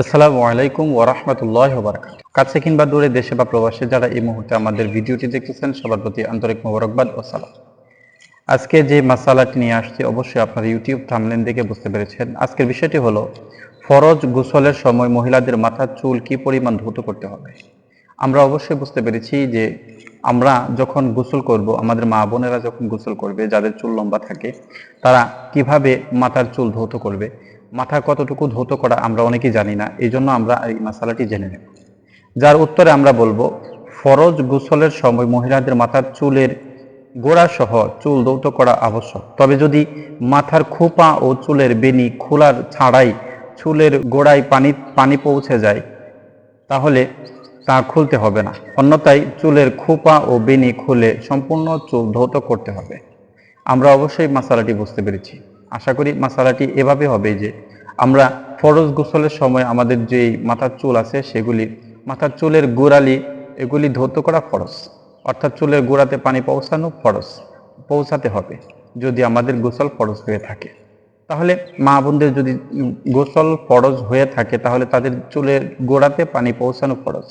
আসসালামু আলাইকুম ওরহমতুল্লাহ বারকাত কাছে কিংবা দূরে দেশে বা প্রবাসে যারা এই মুহূর্তে আমাদের ভিডিওটি দেখতেছেন, সবার প্রতি আন্তরিক মোবারকবাদ ও সালাম। আজকে যে মাসালাটি নিয়ে আসছি, অবশ্যই আপনার ইউটিউব থামলেন দেখে বুঝতে পেরেছেন। আজকের বিষয়টি হলো, ফরজ গোসলের সময় মহিলাদের মাথার চুল কি পরিমাণ ধৌত করতে হবে? আমরা অবশ্যই বুঝতে পেরেছি যে আমরা যখন গোসল করব, আমাদের মা বোনেরা যখন গোসল করবে, যাদের চুল লম্বা থাকে, তারা কীভাবে মাথার চুল ধৌত করবে মাথা কতটুকু ধৌত করা আমরা অনেকেই জানি না, এই জন্য আমরা এই মশালাটি জেনে নেব। যার উত্তরে আমরা বলব, ফরজ গোসলের সময় মহিলাদের মাথার চুলের গোড়া সহ চুল ধৌত করা আবশ্যক। তবে যদি মাথার খোপা ও চুলের বেনি খোলার ছাড়াই চুলের গোড়ায় পানি পানি পৌঁছে যায়, তাহলে তা খুলতে হবে না। অন্যথায় চুলের খোপা ও বেনি খুলে সম্পূর্ণ চুল ধৌত করতে হবে। আমরা অবশ্যই মাসালাটি বুঝতে পেরেছি। আশা করি মশালাটি এভাবে হবে যে আমরা ফরজ গোসলের সময় আমাদের যে মাথার চুল আছে সেগুলি, মাথার চুলের গোড়ালি, এগুলি ধৌত করা ফরজ। অর্থাৎ চুলের গোড়াতে পানি পৌঁছানো ফরজ, পৌঁছাতে হবে যদি আমাদের গোসল ফরজ হয়ে থাকে। তাহলে মা বোনদের যদি গোসল ফরজ হয়ে থাকে, তাহলে তাদের চুলের গোড়াতে পানি পৌঁছানো ফরজ।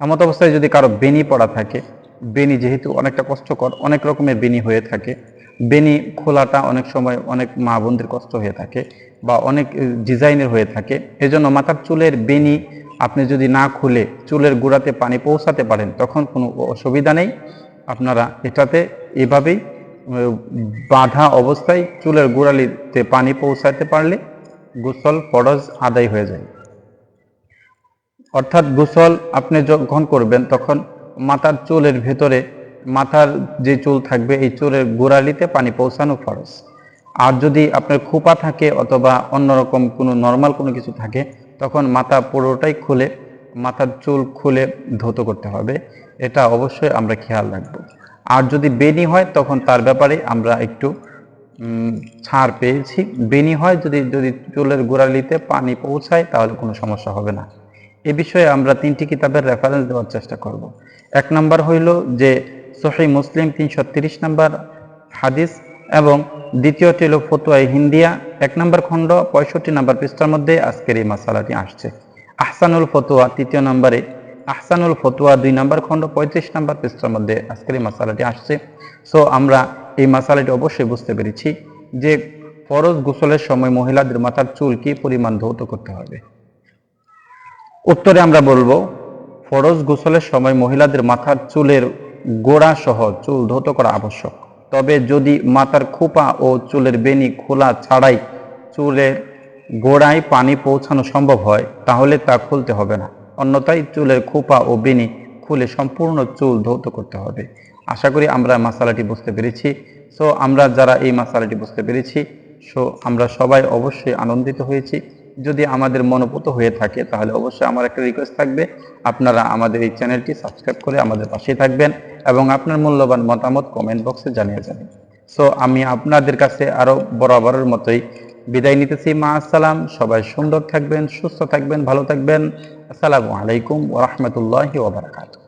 এমত অবস্থায় যদি কারও বেনি পড়া থাকে বেনি যেহেতু অনেকটা কষ্টকর, অনেক রকমের বেনি হয়ে থাকে বেনি খোলাটা অনেক সময় অনেক মা বোনদের কষ্ট হয়ে থাকে বা অনেক ডিজাইনের হয়ে থাকে। এজন্য মাথার চুলের বেনি আপনি যদি না খুলে চুলের গোড়াতে পানি পৌঁছাতে পারেন, তখন কোনো অসুবিধা নেই। আপনারা এটাতে এভাবেই বাঁধা অবস্থায় চুলের গোড়ালিতে পানি পৌঁছাতে পারলে গোসল ফরজ আদায় হয়ে যায়। অর্থাৎ গোসল আপনি যখন করবেন, তখন মাথার চুলের ভেতরে মাথার যে চুল থাকবে, এই চুলের গোড়ালিতে পানি পৌঁছানো ফরজ আর যদি আপনার খোপা থাকে অথবা অন্যরকম কোনো নর্মাল কোনো কিছু থাকে, তখন মাথা পুরোটাই খুলে, মাথার চুল খুলে ধৌত করতে হবে। এটা অবশ্যই আমরা খেয়াল রাখব। আর যদি বেনি হয়, তখন তার ব্যাপারে আমরা একটু ছাড় পেয়েছি। বেনি হয় যদি যদি চুলের গোড়ালিতে পানি পৌঁছায়, তাহলে কোনো সমস্যা হবে না। এ বিষয়ে আমরা তিনটি কিতাবের রেফারেন্স দেওয়ার চেষ্টা করব। এক নম্বর হইল যে সহি মুসলিম তিনশো তিরিশ নম্বর হাদিস এবং দ্বিতীয়টি হলো ফতুয়াই হিন্দিয়া, এক নম্বর খণ্ড পঁয়ষট্টি নম্বর পৃষ্ঠার মধ্যে আজকের এই মশালাটি আসছে। আহসানুল ফতুয়া তৃতীয় নম্বরে, আহসানুল ফতুয়া দুই নম্বর খণ্ড পঁয়ত্রিশ নম্বর পৃষ্ঠার মধ্যে আজকের এই মশালাটি আসছে। সো আমরা এই মশালাটি অবশ্যই বুঝতে পেরেছি যে ফরজ গোসলের সময় মহিলাদের মাথার চুল কি পরিমাণ ধৌত করতে হবে। উত্তরে আমরা বলব, ফরজ গোসলের সময় মহিলাদের মাথার চুলের গোড়া সহ চুল ধৌত করা আবশ্যক। তবে যদি মাথার খোপা ও চুলের বেনি খোলা ছাড়াই চুলের গোড়ায় পানি পৌঁছানো সম্ভব হয়, তাহলে তা খুলতে হবে না। অন্যথায় চুলের খোপা ও বেনি খুলে সম্পূর্ণ চুল ধৌত করতে হবে। আশা করি আমরা মাসালাটি বুঝতে পেরেছি। সো আমরা যারা এই মাসালাটি বুঝতে পেরেছি, সো আমরা সবাই অবশ্যই আনন্দিত হয়েছি। যদি আমাদের মনোপুত হয়ে থাকে, তাহলে অবশ্যই আমার একটা রিকোয়েস্ট থাকবে। আপনারা আমাদের এই চ্যানেলটি সাবস্ক্রাইব করে আমাদের পাশেই থাকবেন। এবং আপনার মূল্যবান মতামত কমেন্ট বক্সে জানিয়ে যান সো আমি আপনাদের কাছে আরও বরাবরের মতোই বিদায় নিতেছি। মা, আসসালাম। সবাই সুন্দর থাকবেন, সুস্থ থাকবেন, ভালো থাকবেন। আসসালামু আলাইকুম ওরহমতুল্লাহি ওবরাকাতু